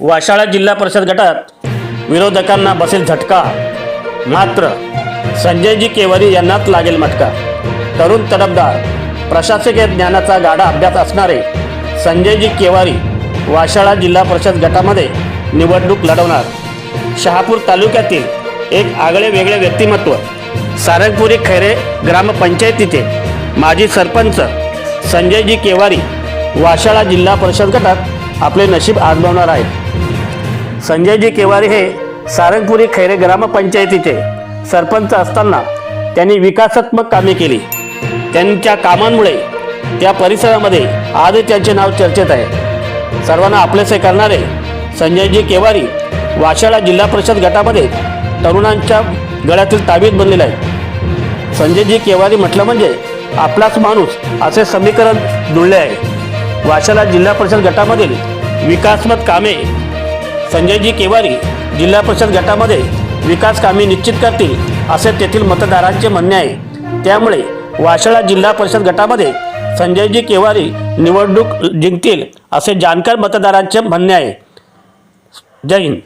वाशाळा जिल्हा परिषद गटात विरोधकांना बसेल झटका. मात्र संजयजी केवारी यांनाच लागेल मटका. तरुण तडफदार प्रशासकीय ज्ञानाचा गाढा अभ्यास असणारे संजयजी केवारी वाशाळा जिल्हा परिषद गटामध्ये निवडणूक लढवणार. शहापूर तालुक्यातील एक आगळे वेगळे व्यक्तिमत्व सारंगपुरी खैरे ग्रामपंचायतीचे माजी सरपंच संजयजी केवारी वाशाळा जिल्हा परिषद गटात आपले नशीब आजमावणार आहेत. संजयजी केवारी हे सारंगपुरी खैरे ग्रामपंचायतीचे सरपंच असताना त्यांनी विकासात्मक कामे केली. त्यांच्या कामांमुळे त्या परिसरामध्ये आज त्यांचे नाव चर्चेत आहे. सर्वांना आपलेसे करणारे संजयजी केवारी वाशाळा जिल्हा परिषद गटामध्ये तरुणांच्या गळ्यातील ताबीत बनलेले आहे संजयजी केवारी म्हटलं म्हणजे आपलाच माणूस असे समीकरण जुळले आहे. वाशाला जिल्हा परिषद गटामधील विकासमत कामे संजयजी केवारी जिल्हा परिषद गटामध्ये विकास कामे निश्चित करतील असे तेथील मतदारांचे म्हणणे आहे. त्यामुळे वाशाळा जिल्हा परिषद गटामध्ये संजयजी केवारी निवडणूक जिंकतील असे जाणकार मतदारांचे म्हणणे आहे. जय हिंद.